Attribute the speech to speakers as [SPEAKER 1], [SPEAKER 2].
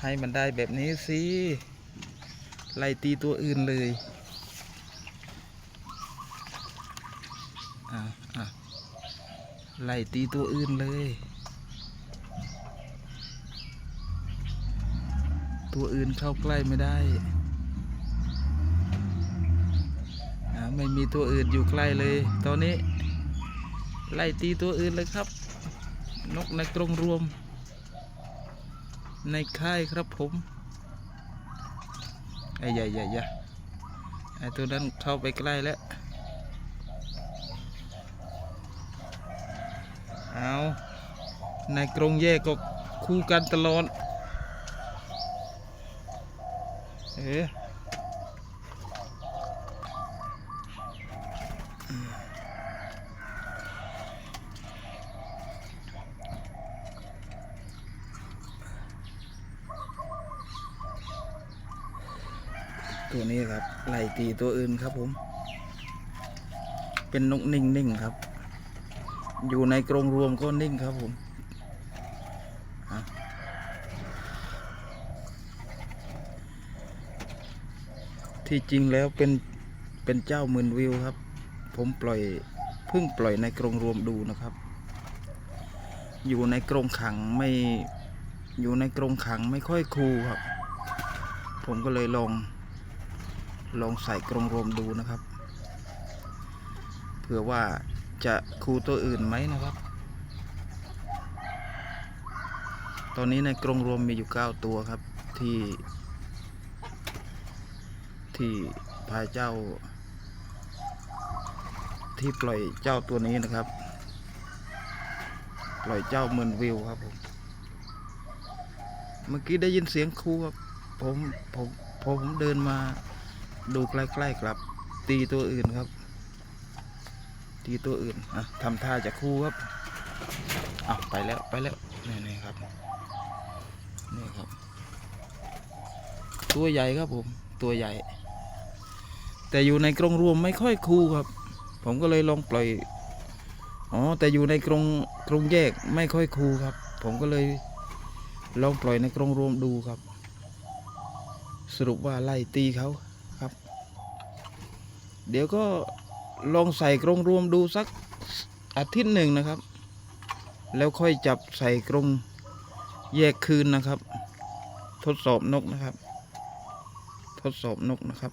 [SPEAKER 1] ให้มันได้แบบนี้สิไล่ตีตัวอื่นเลยอะอะไล่ตีตัวอื่นเลย ตัวอื่นเข้าใกล้ไม่ได้ไม่มีตัวอื่นอยู่ใกล้เลย ตอนนี้ ไล่ตีตัวอื่นเลยครับ นกในกรงรวม ในค่ายครับผมไอ้ใหญ่ใหญ่ใหญ่ไอ้ตัวนั้นเข้าไปใกล้แล้วเอาในกรงแยกก็คู่กันตลอดเอ๊ะ ตัวนี้ครับไล่ตีตัวอื่นครับผม เป็นนกนิ่งๆครับ อยู่ในกรงรวมก็นิ่งครับผมที่จริงแล้วเป็นเป็นเจ้าหมื่นวิวครับ ผมปล่อยเพิ่งปล่อยในกรงรวมดูนะครับ อยู่ในกรงขังไม่อยู่ในกรงขังไม่ค่อยคูครับ ผมก็เลยลอง ลองใส่กรงรวมดูนะครับ เผื่อว่าจะคูตัวอื่นไหมนะครับ ตอนนี้ในกรงรวมมีอยู่ 9 ตัวครับที่ ที่พายเจ้า ที่ปล่อยเจ้าตัวนี้นะครับ ปล่อยเจ้าหมื่นวิวครับผมเมื่อกี้ได้ยินเสียงครูครับผมผมพอผมเดินมา ดูใกล้ๆครับ ตีตัวอื่นครับ ตีตัวอื่นอะทำท่าจะคู่ครับอะไปแล้วไปแล้วนี่นี่ครับนี่ครับ ตัวใหญ่ครับผม ตัวใหญ่ แต่อยู่ในกรงรวมไม่ค่อยคู่ครับ ผมก็เลยลองปล่อยอ๋อแต่อยู่ในกรงกรงแยกไม่ค่อยคู่ครับ ผมก็เลยลองปล่อยในกรงรวมดูครับ สรุปว่าไล่ตีเขา เดี๋ยวก็ลองใส่กรงรวมดูสักอาทิตย์หนึ่งนะครับ แล้วค่อยจับใส่กรงแยกคืนนะครับ ทดสอบนกนะครับ ทดสอบนกนะครับ